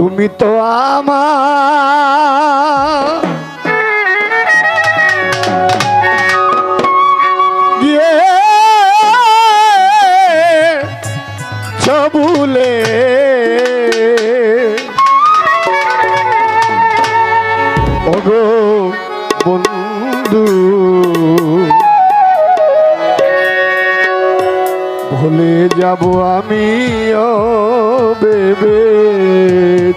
তুমি তো আমার। ছবুলে ওগো বন্ধু ভুলে যাব আমিও। ভেবেছি।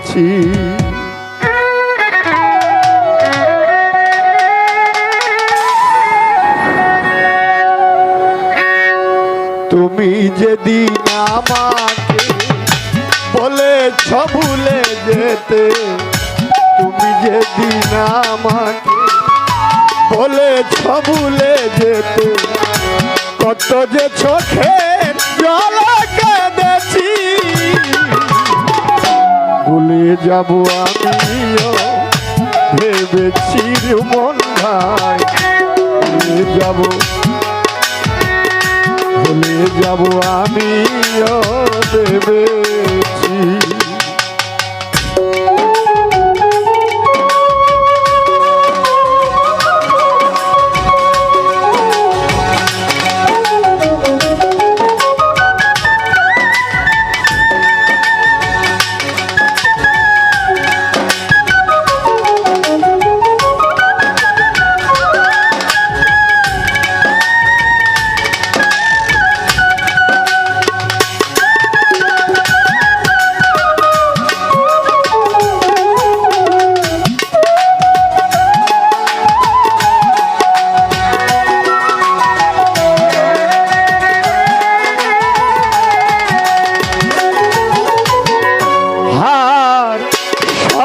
তুমি যেদিন আমাকে বলেছ ভুলে যেতে, তুমি যেদিন আমাকে বলেছ ভুলে যেতে, কত যে চোখে জল কেঁদেছি। ভুলে যাব আমিও। ভেবেছি মন ভাই ভুলে যাব। ভুলে যাব আমিও ভেবেছি।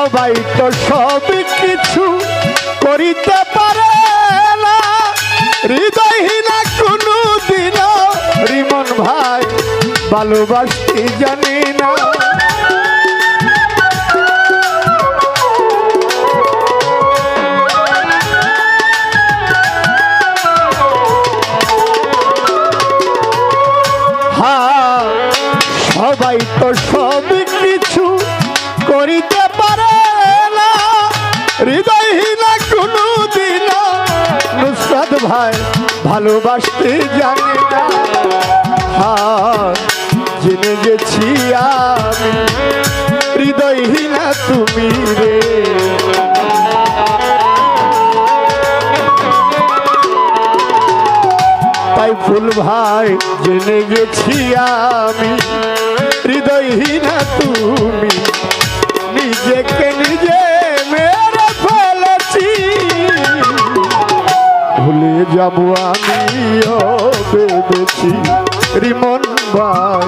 সবাই তো সব কিছু করিতে পারে না। হৃদয়হীনা কোনো দিন রিমন ভাই ভালোবাসতে জানি না। ভাই, ভালোবাসতে জানে না। হার জেনে গেছি আমি, হৃদয়হীনা তুমি রে। তাই ফুল ভাই, জেনে গেছি আমি, হৃদয়হীনা তুমি। নিজেকে ভুলে যাব আমিও ভেবেছি রিমন ভাই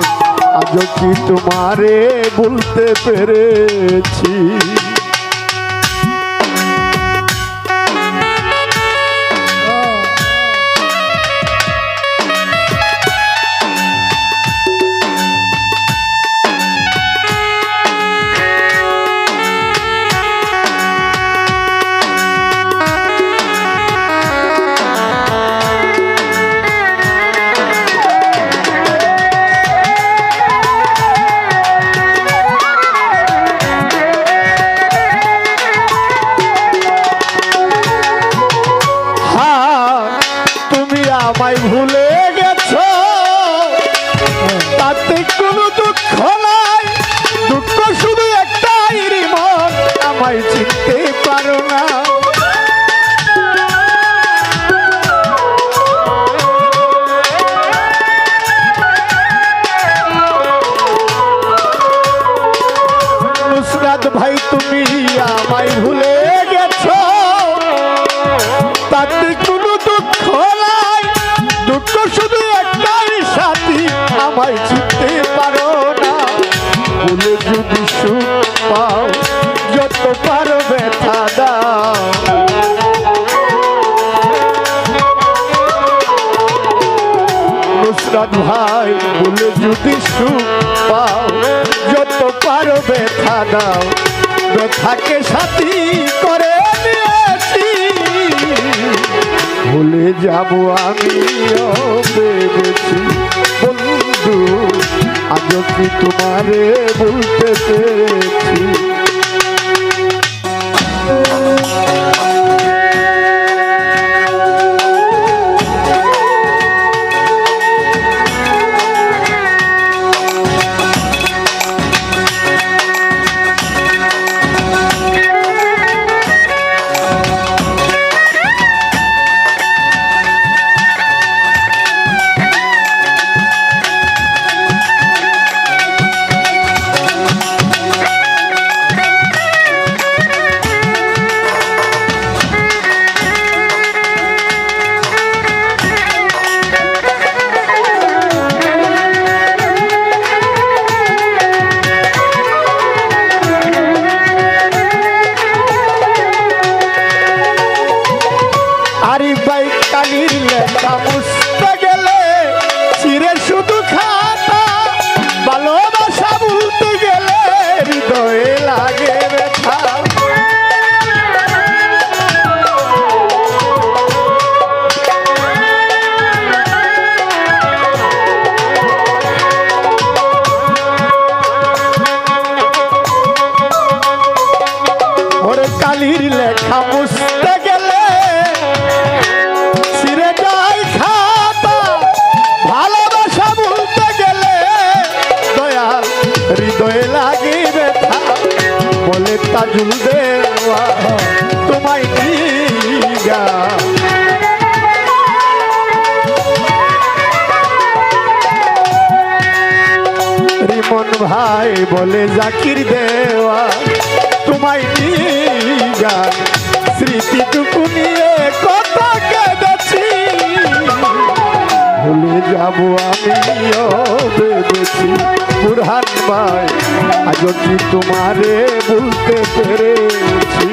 আজ কি তোমারে বলতে পেরেছি? সাদ ভাই বলে যদি পাও, যত পারো ব্যথা দাও। ব্যথাকে সাথী করে ভুলে যাব আমি ভেবেছি, বন্ধু আজ কি তোমারে বলতে পেরেছি? তাজুল দেওয়া তোমায় নিগা। রিমন ভাই বলে জাকির দেওয়া তোমায় নিগা। ভুলে যাব আমিও ভেবেছি বুড়ান ভাই আজ কি তোমারে বলতে পেরেছি?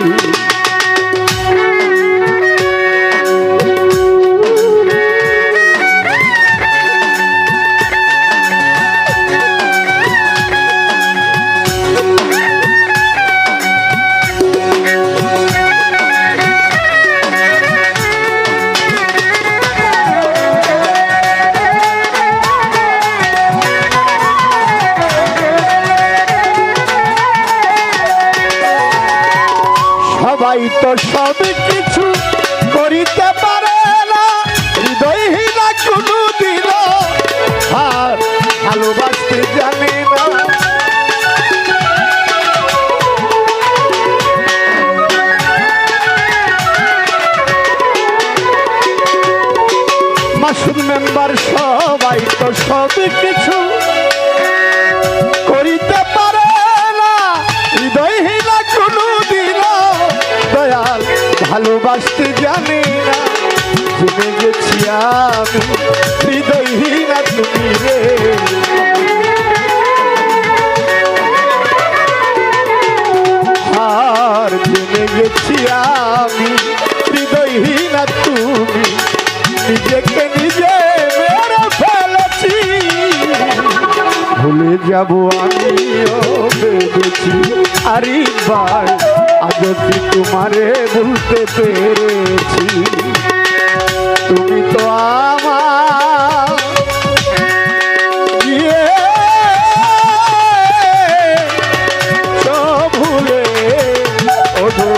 সব কিছু করিতে পারে না। হৃদয়হীনা কোনো দিন আর ভালোবাসতে জানে না। মেম্বার সবাই তো সব কিছু ভালোবাসতে জানে না। জেনে গেছি আমি, হৃদয়হীনা তুমি রে। আর জেনে গেছি আমি, হৃদয়হীনা তুমি। নিজেকে নিজে মেরে ফেলেছি। ভুলে যাব আমিও, ভেবেছি আরে বার আজ কি তোমারে বলতে পেরেছি তুমি তো আমার ইয়ে। ভুলে ওঠো